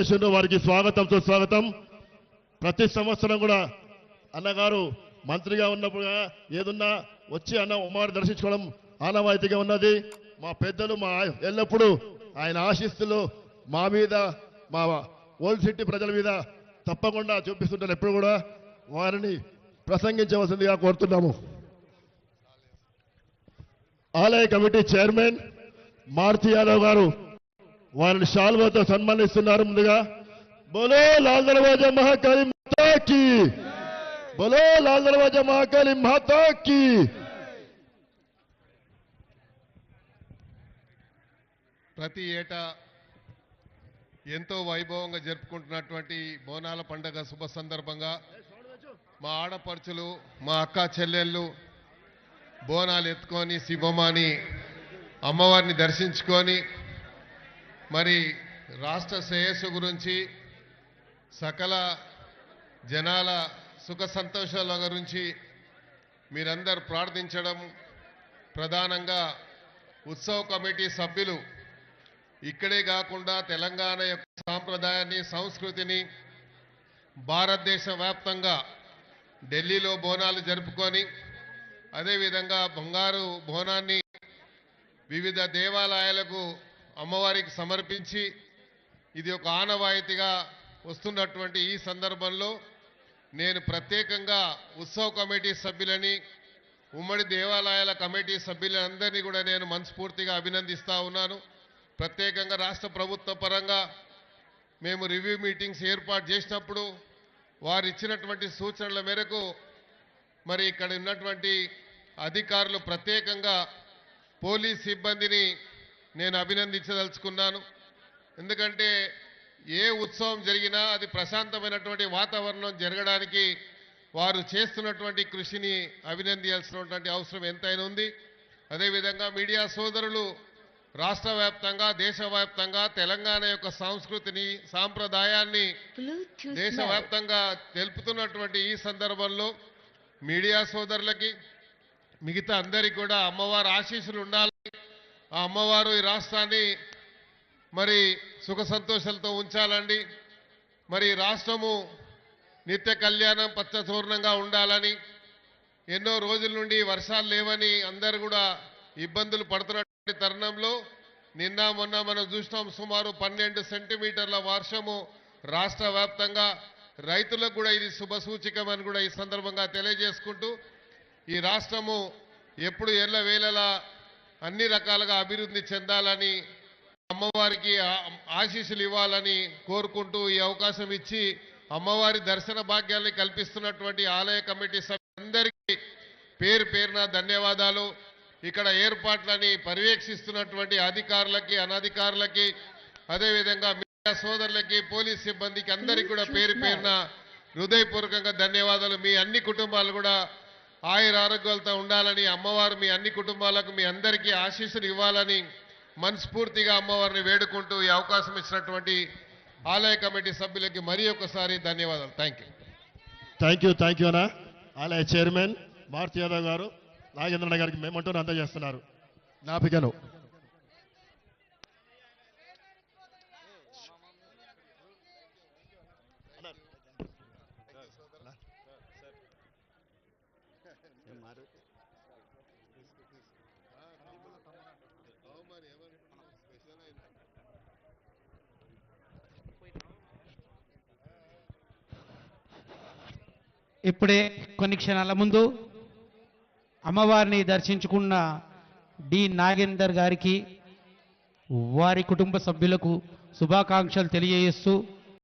చేసిండ్రు. వారికి స్వాగతం. సుస్వాగతం ప్రతి సంవత్సరం కూడా అన్నగారు మంత్రిగా ఉన్నప్పుడు ఏదున్నా వచ్చి అన్న ఉమారు దర్శించుకోవడం ఆనవాయితీగా ఉన్నది. మా పెద్దలు మా ఎల్లప్పుడూ ఆయన ఆశిస్తులు మా మీద మా ఓల్డ్ సిటీ ప్రజల మీద తప్పకుండా చూపిస్తుంటారు ఎప్పుడు కూడా. వారిని ప్రసంగించవలసిందిగా కోరుతున్నాము. ఆలయ కమిటీ చైర్మన్ మారుతి యాదవ్ గారు వారిని శాల్వాతో సన్మానిస్తున్నారు ముందుగా. బోలో లాల్ దర్వాజా మహాకాళి మాతాకి. బోలో లాల్ దర్వాజా మహాకాళి మాతాకి. ప్రతి ఏటా ఎంతో వైభవంగా జరుపుకుంటున్నటువంటి బోనాల పండగ శుభ సందర్భంగా మా ఆడపడుచులు మా అక్క చెల్లెళ్ళు బోనాలు ఎత్తుకొని శివమాని అమ్మవారిని దర్శించుకొని మరి రాష్ట్ర శ్రేయస్సు గురించి సకల జనాల సుఖ సంతోషాల గురించి మీరందరూ ప్రార్థించడం ప్రధానంగా ఉత్సవ కమిటీ సభ్యులు ఇక్కడే కాకుండా తెలంగాణ యొక్క సాంప్రదాయాన్ని సంస్కృతిని భారతదేశ వ్యాప్తంగా ఢిల్లీలో బోనాలు జరుపుకొని అదేవిధంగా బంగారు బోనాన్ని వివిధ దేవాలయాలకు అమ్మవారికి సమర్పించి ఇది ఒక ఆనవాయితీగా వస్తున్నటువంటి ఈ సందర్భంలో నేను ప్రత్యేకంగా ఉత్సవ కమిటీ సభ్యులని ఉమ్మడి దేవాలయాల కమిటీ సభ్యులందరినీ కూడా నేను మనస్ఫూర్తిగా అభినందిస్తూ ఉన్నాను. ప్రత్యేకంగా రాష్ట్ర ప్రభుత్వ పరంగా మేము రివ్యూ మీటింగ్స్ ఏర్పాటు చేసినప్పుడు వారు ఇచ్చినటువంటి సూచనల మేరకు మరి ఇక్కడ ఉన్నటువంటి అధికారులు ప్రత్యేకంగా పోలీస్ సిబ్బందిని నేను అభినందించదలుచుకున్నాను ఎందుకంటే ఏ ఉత్సవం జరిగినా అది ప్రశాంతమైనటువంటి వాతావరణం జరగడానికి వారు చేస్తున్నటువంటి కృషిని అభినందించాల్సినటువంటి అవసరం ఎంతైనా ఉంది అదేవిధంగా మీడియా సోదరులు రాష్ట్ర వ్యాప్తంగా దేశవ్యాప్తంగా తెలంగాణ యొక్క సంస్కృతిని సాంప్రదాయాన్ని. దేశవ్యాప్తంగా తెలుపుతున్నటువంటి ఈ సందర్భంలో మీడియా సోదరులకి మిగతా అందరికి కూడా అమ్మవారి ఆశీస్సులు ఉండాలి ఆ అమ్మవారు ఈ రాష్ట్రాన్ని మరి సుఖ సంతోషాలతో ఉంచాలండి. మరి రాష్ట్రము నిత్య కళ్యాణం పచ్చచూర్ణంగా ఉండాలని ఎన్నో రోజుల నుండి వర్షాలు లేవని అందరు కూడా ఇబ్బందులు పడుతున్నటువంటి తరుణంలో నిన్న మొన్న మనం చూసినాం సుమారు పన్నెండు సెంటీమీటర్ల వర్షము రాష్ట్ర వ్యాప్తంగా. రైతులకు కూడా ఇది శుభసూచికమని కూడా ఈ సందర్భంగా తెలియజేసుకుంటూ ఈ రాష్ట్రము ఎప్పుడు ఎల్లవేళలా అన్ని రకాలుగా అభివృద్ధి చెందాలని అమ్మవారికి ఆశీస్సులు ఇవ్వాలని కోరుకుంటూ ఈ అవకాశం ఇచ్చి అమ్మవారి దర్శన భాగ్యాన్ని కల్పిస్తున్నటువంటి ఆలయ కమిటీ సభ్యులందరికీ పేరు పేరున ధన్యవాదాలు. ఇక్కడ ఏర్పాట్లని పర్యవేక్షిస్తున్నటువంటి అధికారులకి అనధికారులకి అదేవిధంగా మీడియా సోదరులకి పోలీస్ సిబ్బందికి అందరికీ కూడా పేరు పేరున హృదయపూర్వకంగా ధన్యవాదాలు. మీ అన్ని కుటుంబాలు కూడా ఆయుర ఆరోగ్యాలతో ఉండాలని అమ్మవారు మీ అన్ని కుటుంబాలకు మీ అందరికీ ఆశీస్సులు ఇవ్వాలని మనస్ఫూర్తిగా అమ్మవారిని వేడుకుంటూ ఈ అవకాశం ఇచ్చినటువంటి ఆలయ కమిటీ సభ్యులకి మరీ ఒకసారి ధన్యవాదాలు. Thank you thank you thank you అన్న. ఆలయ చైర్మన్ మారుతి యాదవ్ గారు నాగేంద్రన్న గారికి మేమంటూ అందజేస్తున్నారు. జ్ఞాపికను ఇప్పుడే కొన్ని క్షణాల ముందు అమ్మవారిని దర్శించుకున్న డి నాగేందర్ గారికి వారి కుటుంబ సభ్యులకు శుభాకాంక్షలు తెలియజేస్తూ